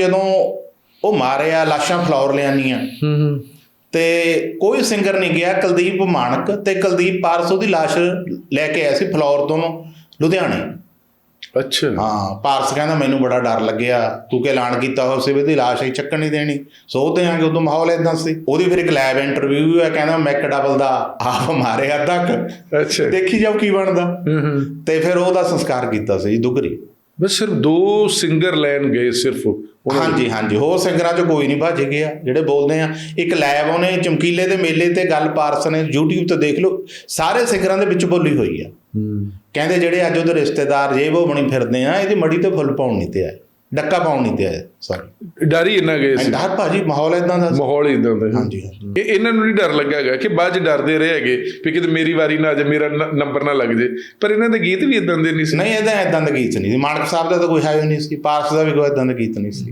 ਜਦੋਂ ਉਹ ਮਾਰਿਆ ਲਾਸ਼ਾਂ ਫਲੋਰ ਲਿਆਨੀਆਂ ਹੂੰ ਹੂੰ। ਤੇ ਕੋਈ ਸਿੰਗਰ ਨਹੀਂ ਗਿਆ ਕੁਲਦੀਪ ਮਾਨਕ ਤੇ ਕੁਲਦੀਪ ਪਾਰਸੋ ਦੀ ਲਾਸ਼ ਲੈ ਕੇ ਆਇਆ ਸੀ ਫਲੋਰ ਤੋਂ ਲੁਧਿਆਣੇ। ਅੱਛਾ। ਹਾਂ ਪਾਰਸ ਕਹਿੰਦਾ ਮੈਨੂੰ ਬੜਾ ਡਰ ਲੱਗਿਆ ਤੂੰ ਕਿ ਐਲਾਨ ਕੀਤਾ ਹੋ ਸੀ ਵੀ ਇਹਦੀ ਲਾਸ਼ ਹੀ ਚੱਕਣ ਨਹੀਂ ਦੇਣੀ। ਸੋ ਦੇਾਂਗੇ ਉਦੋਂ ਮਾਹੌਲ ਇਦਾਂ ਸੀ। ਉਹਦੀ ਫਿਰ ਇੱਕ ਲੈਬ ਇੰਟਰਵਿਊ ਹੈ ਕਹਿੰਦਾ ਮੈਕ ਡਬਲ ਦਾ ਆਪ ਮਾਰਿਆ ਤੱਕ ਅੱਛਾ। ਦੇਖੀ ਜਾਓ ਕੀ ਬਣਦਾ। ਹੂੰ ਹੂੰ। ਤੇ ਫਿਰ ਉਹਦਾ ਸੰਸਕਾਰ ਕੀਤਾ ਸੀ ਦੁਗਰੀ। ਬਸ ਸਿਰਫ ਦੋ ਸਿੰਗਰ ਲੈਣ ਗਏ ਸਿਰਫ। ਹਾਂਜੀ ਹਾਂਜੀ। ਹੋਰ ਸਿੰਗਰਾਂ 'ਚ ਕੋਈ ਨਹੀਂ ਭੱਜ ਗਿਆ ਜਿਹੜੇ ਬੋਲਦੇ ਆ। ਇੱਕ ਲੈਬ ਉਹਨੇ ਚਮਕੀਲੇ ਦੇ ਮੇਲੇ ਤੇ ਗੱਲ ਪਾਰਸ ਨੇ YouTube ਤੇ ਦੇਖ ਲਓ ਸਾਰੇ ਸਿੰਗਰਾਂ ਦੇ ਵਿੱਚ ਬੋਲੀ ਹੋਈ ਆ। ਹੂੰ। ਕਹਿੰਦੇ ਜਿਹੜੇ ਅੱਜ ਉਹਦੇ ਰਿਸ਼ਤੇਦਾਰ ਜੇ ਉਹ ਬਣੀ ਫਿਰਦੇ ਆ ਇਹਦੀ ਮੜੀ ਤੇ ਫੁੱਲ ਪਾਉਣ ਨਹੀਂ ਤੇ ਆਏ। ਡੱਕਾ ਪਾਉਣ ਨਹੀਂ ਤੇ ਆਏ ਸੌਰੀ ਡਰ ਹੀ ਇੰਨਾ ਗਏ ਸੀ। ਡਰ ਭਾਜੀ ਮਾਹੌਲ ਇਦਾਂ ਦਾ ਸੀ। ਮਾਹੌਲ ਹੀ ਇਦਾਂ ਦਾ ਸੀ। ਹਾਂਜੀ ਹਾਂਜੀ। ਇਹ ਇਹਨਾਂ ਨੂੰ ਨਹੀਂ ਡਰ ਲੱਗਾ ਹੈਗਾ ਕਿ ਬਾਅਦ ਚ ਡਰਦੇ ਰਹੇ ਹੈਗੇ ਵੀ ਕਿਤੇ ਮੇਰੀ ਵਾਰੀ ਨਾ ਆ ਜਾਏ ਮੇਰਾ ਨ- ਨੰਬਰ ਨਾ ਲੱਗ ਜੇ ਪਰ ਇਹਨਾਂ ਦੇ ਗੀਤ ਵੀ ਇਦਾਂ ਦੇ ਨਹੀਂ ਸੀ। ਨਹੀਂ ਇਹਦਾ ਇਦਾਂ ਦਾ ਗੀਤ ਨਹੀਂ ਸੀ। ਮਾਨਕ ਸਾਹਿਬ ਦਾ ਤਾਂ ਕੋਈ ਹੈ ਹੀ ਨਹੀਂ ਸੀ। ਪਾਰਸ ਦਾ ਵੀ ਕੋਈ ਇਦਾਂ ਦਾ ਗੀਤ ਨਹੀਂ ਸੀ।